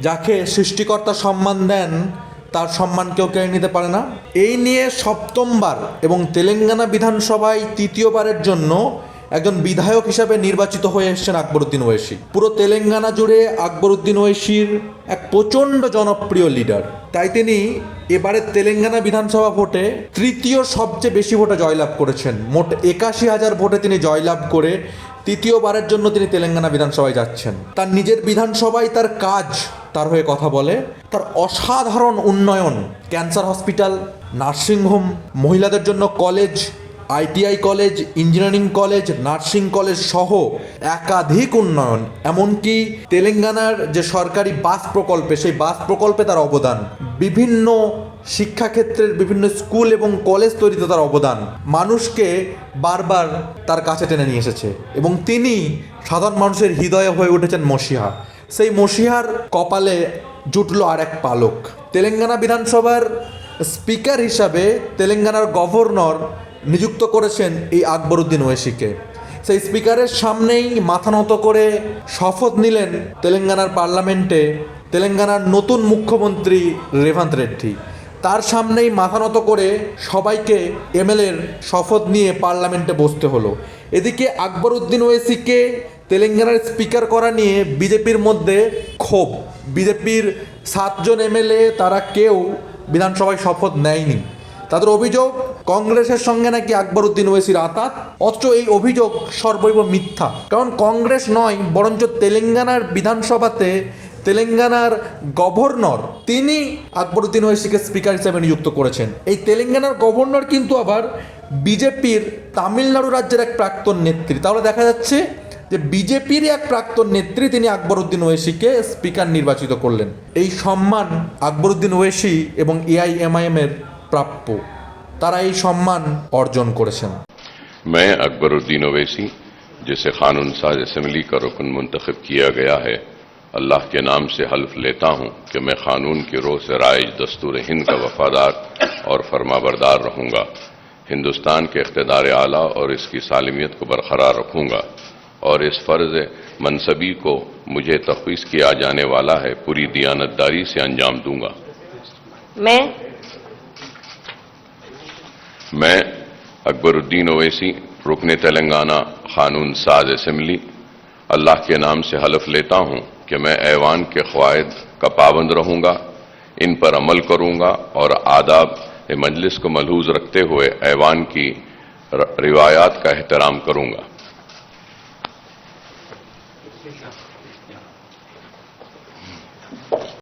যাকে সৃষ্টিকর্তা সম্মান দেন, তার সম্মান কেউ কেড়ে নিতে পারে না। এই নিয়ে সপ্তমবার এবং তেলেঙ্গানা বিধানসভায় তৃতীয়বারের জন্য একজন বিধায়ক হিসাবে নির্বাচিত হয়ে এসেছেন আকবরউদ্দিন ওয়েসি পুরো তেলেঙ্গানা জুড়ে আকবরউদ্দিন ওয়েসির এক প্রচণ্ড জনপ্রিয় লিডার। তাই তিনি এবারে তেলেঙ্গানা বিধানসভা ভোটে তৃতীয় সবচেয়ে বেশি ভোটে জয়লাভ করেছেন। মোট একাশি হাজার ভোটে তিনি জয়লাভ করে তৃতীয়বারের জন্য তিনি তেলেঙ্গানা বিধানসভায় যাচ্ছেন। তার নিজের বিধানসভায় তার কাজ তার হয়ে কথা বলে, তার অসাধারণ উন্নয়ন, ক্যান্সার হসপিটাল নার্সিংহোম মহিলাদের জন্য college, ITI college, engineering college, nursing college সহ একাধিক উন্নয়ন, এমনকি তেলেঙ্গানার যে সরকারি বাস প্রকল্পে, সেই বাস প্রকল্পে তার অবদান। বিভিন্ন শিক্ষাক্ষেত্রের বিভিন্ন স্কুল এবং কলেজ তৈরিতে তার অবদান। মানুষকে বারবার তার কাছে টেনে নিয়ে এসেছে এবং তিনি সাধারণ মানুষের হৃদয়ে হয়ে উঠেছেন মসিহা। সেই মসিহার কপালে জুটলো আর এক পালক। তেলেঙ্গানা বিধানসভার স্পিকার হিসাবে তেলেঙ্গানার গভর্নর নিযুক্ত করেছেন এই আকবরউদ্দিন ওয়েসিকে। সেই স্পিকারের সামনেই মাথা নত করে শপথ নিলেন তেলেঙ্গানার পার্লামেন্টে তেলেঙ্গানার নতুন মুখ্যমন্ত্রী রেভান্ত রেড্ডি। তার সামনেই মাথা নত করে সবাইকে এমএলএর শপথ নিয়ে পার্লামেন্টে বসতে হলো। এদিকে আকবরউদ্দিন ওয়েসিকে তেলেঙ্গানার স্পিকার করা নিয়ে বিজেপির মধ্যে ক্ষোভ। বিজেপির সাতজন এমএলএ, তারা কেউ বিধানসভায় শপথ নেয়নি। তাদের অভিযোগ, কংগ্রেসের সঙ্গে নাকি আকবরউদ্দিন ওয়েসির আতাত? অথচ এই অভিযোগ সর্বৈব মিথ্যা। কারণ কংগ্রেস নয়, বরঞ্চ তেলেঙ্গানার বিধানসভাতে তেলেঙ্গানার গভর্নর, তিনি আকবরউদ্দিন ওয়েসিকে স্পিকার হিসেবে নিযুক্ত করেছেন। এই তেলেঙ্গানার গভর্নর কিন্তু আবার বিজেপির তামিলনাড়ু রাজ্যের এক প্রাক্তন নেত্রী। তাহলে দেখা যাচ্ছে যে বিজেপির এক প্রাক্তন নেত্রী তিনি আকবরউদ্দিন ওয়েসিকে স্পিকার নির্বাচিত করলেন এই সম্মান আকবরউদ্দিন ওয়েসি এবং এআইএমআইএম এর প্রাপ্য তারা এই সম্মান অর্জন করেছেন मैं अकबरुद्दीन ओवैसी जिसे कानून साज असम्बली का रुकन मुंतखब किया गया है अल्लाह के नाम से हल्फ लेता हूँ कि मैं कानून की रोह से राइज दस्तूर हिंद का वफादार और फरमाबरदार रहूँगा हिंदुस्तान के इकतदार आला और इसकी सालमियत को बरकरार रखूँगा اور اس فرض منصبی کو مجھے تخویص کیا جانے والا ہے پوری دیانتداری سے انجام دوں گا۔ میں؟ میں اکبر الدین اویسی رکن تلنگانہ قانون ساز اسمبلی اللہ کے نام سے حلف لیتا ہوں کہ میں ایوان کے قواعد کا پابند رہوں گا ان پر عمل کروں گا اور آداب مجلس کو ملحوظ رکھتے ہوئے ایوان کی روایات کا احترام کروں گا۔ Yes, sir. Yeah.